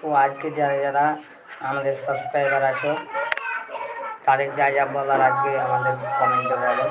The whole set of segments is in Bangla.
তো আজকে যারা যারা আমাদের সাবস্ক্রাইবার আছে, তাদের যা যা বলার আজকে আমাদের কমেন্টে বলো।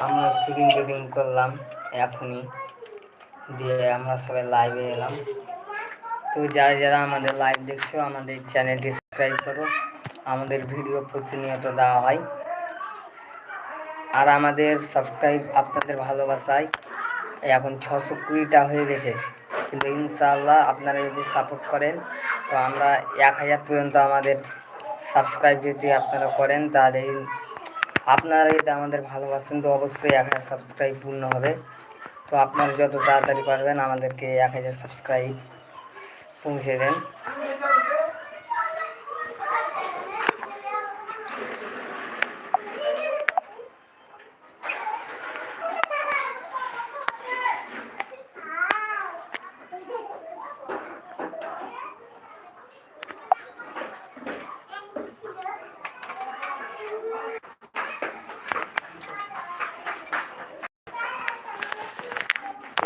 আমরা শুটিং টুটিং করলাম এখনই। দিয়ে আমরা সবাই লাইভে এলাম। তো যারা যারা আমাদের লাইভ দেখছ, আমাদের চ্যানেলটি সাবস্ক্রাইব করো। আমাদের ভিডিও প্রতিনিয়ত দেওয়া হয়। আর আমাদের সাবস্ক্রাইব আপনাদের ভালোবাসায়। এখন ছশো কুড়িটা হয়ে গেছে। কিন্তু ইনশাআল্লাহ আপনারা যদি সাপোর্ট করেন, তো আমরা এক হাজার পর্যন্ত আমাদের সাবস্ক্রাইব যদি আপনারা করেন, তাহলে আপনারা যদি আমাদের ভালোবাসেন, তো অবশ্যই এক হাজার সাবস্ক্রাইব পূর্ণ হবে। তো আপনারা যত তাড়াতাড়ি পারবেন, আমাদেরকে এক হাজার সাবস্ক্রাইব পৌঁছে দেন।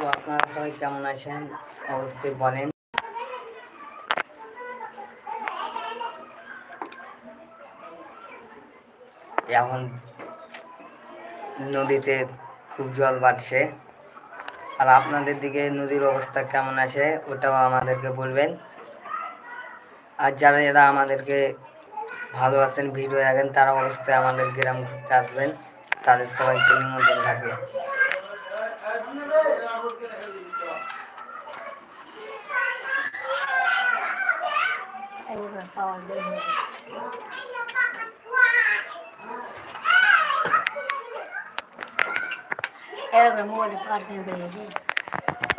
তো আপনারা সবাই কেমন আছেন? অবশ্যই বলেন। এখন নদীতে খুব জল বাড়ছে। আর আপনাদের দিকে নদীর অবস্থা কেমন আছে, ওটাও আমাদেরকে বলবেন। আর যারা যারা আমাদেরকে ভালোবাসেন ভিডিও দেখেন, তারা অবশ্যই আমাদের গ্রাম ঘুরতে আসবেন। তাদের সবাইকে নিমন্ত্রণ থাকবে।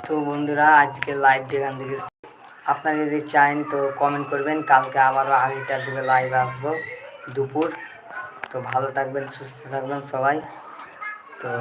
তো বন্ধুরা, আজকে লাইভ এখান থেকে আপনারা যদি চান তো কমেন্ট করবেন। কালকে আবারও আড়াইটার দিকে লাইভ আসব দুপুর। তো ভালো থাকবেন, সুস্থ থাকবেন সবাই। তো